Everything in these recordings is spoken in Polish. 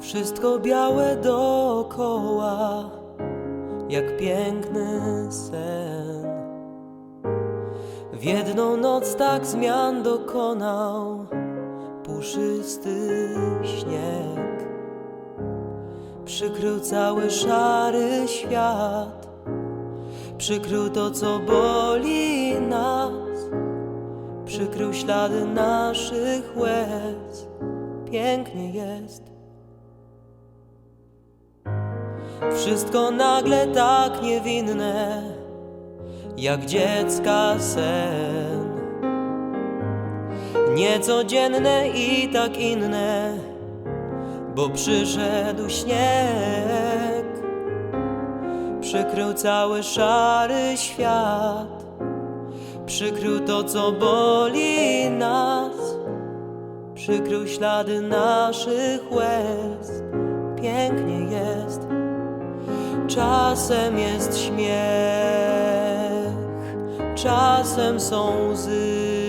Wszystko białe dookoła, jak piękny sen. W jedną noc tak zmian dokonał puszysty śnieg. Przykrył cały szary świat, przykrył to, co boli nas, przykrył ślady naszych łez. Pięknie jest. Wszystko nagle tak niewinne, jak dziecka sen. Niecodzienne i tak inne, bo przyszedł śnieg. Przykrył cały szary świat, przykrył to, co boli nas, przykrył ślady naszych łez. Czasem jest śmiech, czasem są łzy,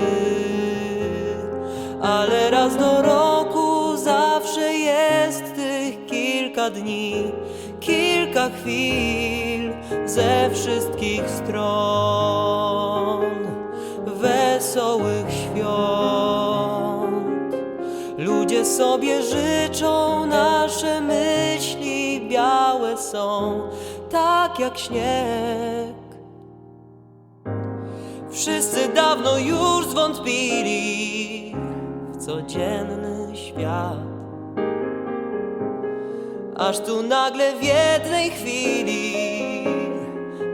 ale raz do roku zawsze jest tych kilka dni, kilka chwil ze wszystkich stron wesołych świąt. Ludzie sobie życzą, nasze myśli są, tak jak śnieg. Wszyscy dawno już zwątpili w codzienny świat. Aż tu nagle w jednej chwili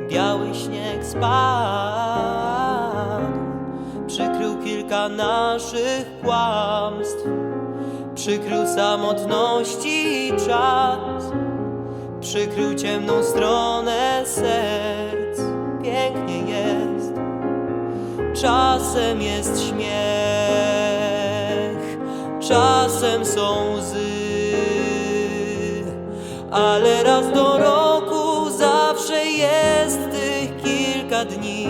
biały śnieg spadł, przykrył kilka naszych kłamstw, przykrył samotności czas, przykrył ciemną stronę serc. Pięknie jest, czasem jest śmiech, czasem są łzy, ale raz do roku zawsze jest tych kilka dni,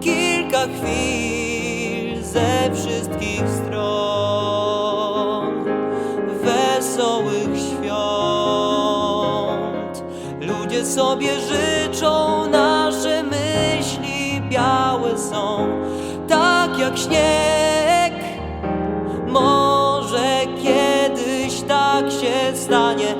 kilka chwil ze wszystkich stron sobie życzą, nasze myśli białe są, tak jak śnieg. Może kiedyś tak się stanie,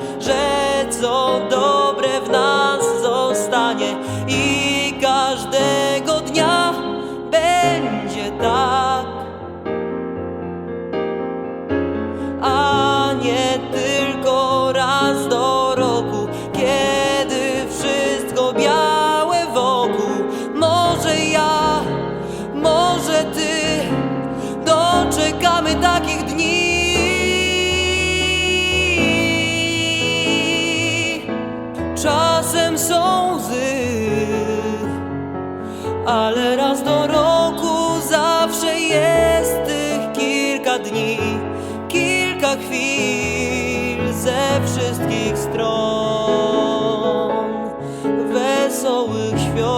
ale raz do roku zawsze jest tych kilka dni, kilka chwil ze wszystkich stron wesołych świąt.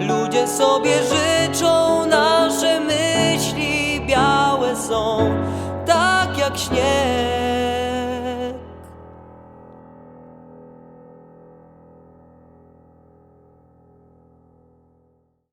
Ludzie sobie życzą, nasze myśli białe są, tak jak śnieg.